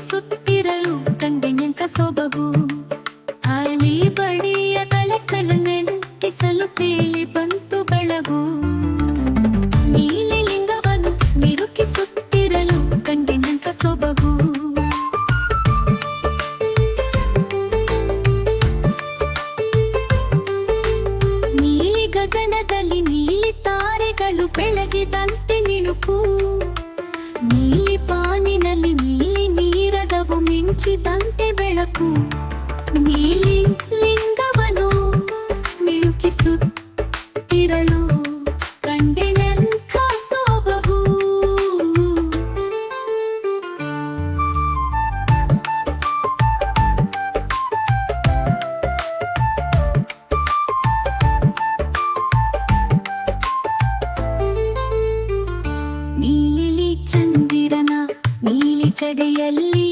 ಸುತ್ತಿರಲು ಕಂಡಿನ ಸೊಬಗು ಹಳಿ ಬಡಿಯ ತಲೆಕಳ ನಟಿಸಲು ಕೇಳಿ ಬಂತು ಬೆಳಗು ನೀಲಿ ಮಿರುಕಿ ಸುತ್ತಿರಲು ಕಂಡಿನಂತ ಸೊಬಗು ನೀಲಿ ಗಗನದಲ್ಲಿ ನೀಲಿ ತಾರೆಗಳು ಬೆಳಗಿದಂತೆ ಮಿಣುಕು ಮಿಂಚಿದಂತೆ ಬೆಳಕು ನೀಲಿ ಲಿಂಗವನು ಮಿಳುಕಿಸುತ್ತಿರಲು ಕಂಡಿನೆಂಥ ಸೊಬಗು ನೀಲಿ ಚಂದಿರನ ನೀಲಿ ಚಡೆಯಲ್ಲಿ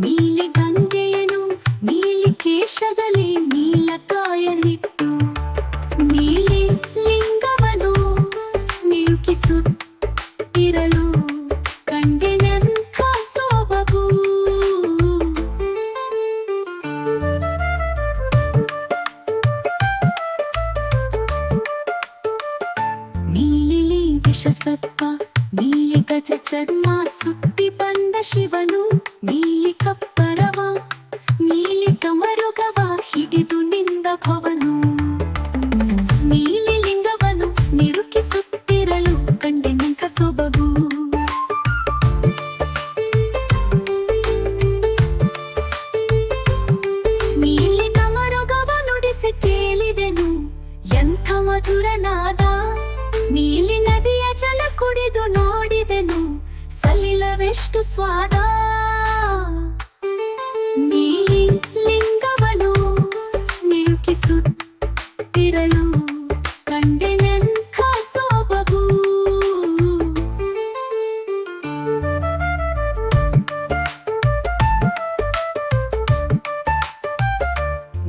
ನೀಲಿ ಗಂಗೆಯನು ನೀಲಿ ಕೇಶದಲ್ಲಿ ನೀಲಕಾಯನಿಟ್ಟು ನೀಲಿ ಲಿಂಗವನು ನಿರುಕಿಸುತ್ತಿರಲು ಕಂಡಿನೆಂಥ ಸೊಬಗು ನೀಲಿಲಿ ವಿಷಸರ್ಪ ನೀಲಿ ಗಜ ಚರ್ಮ ಸುತ್ತಿ ಬಂದ ಶಿವನು ನೀಲಿ ಮಧುರನಾದ ನೀಲಿ ನದಿಯ ಜಲ ಕುಡಿದು ನೋಡಿದೆನು, ಸಲಿಲವೆಷ್ಟು ಸ್ವಾದ. ನೀಲಿ ಲಿಂಗವನು ನಿಲುಕಿಸುತ್ತಿರಲು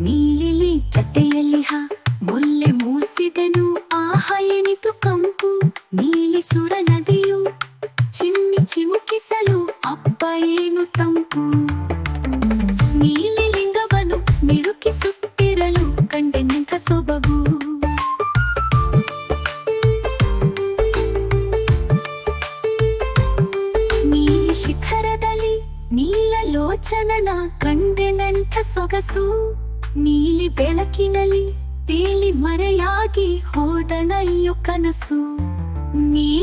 ನೀಲಿಲಿ ಚಟ್ಟೆಯಲ್ಲಿ ಹ, ಮೊಲ್ಲೆ ಮೂಸಿದೆನು ಆಹ ಎನಿತು ಕಂಪು ನೀಲಿ ಸುರ ನದಿಯು ಚಿಮ್ಮಿ ಚಿಮುಕಿಸಲು ಅಪ್ಪ ಏನು ತಂಪು ನೀಲಿ ಲಿಂಗವನು ನಿರುಕಿಸುತ್ತಿರಲು ಕಂಡೆನಿಂತ ಸೊಬಗು ನೀಲಿ ಶಿಖರದಲ್ಲಿ ನೀಲ ಲೋಚನನ ಕಂಡೆನಂಥ ಸೊಗಸು ನೀಲಿ ಬೆಳಕಿನಲ್ಲಿ ತೇಲಿ ಮರೆಯಾಗಿ ಹೋದನಯ್ಯು ಕನಸು. ನೀಲಿ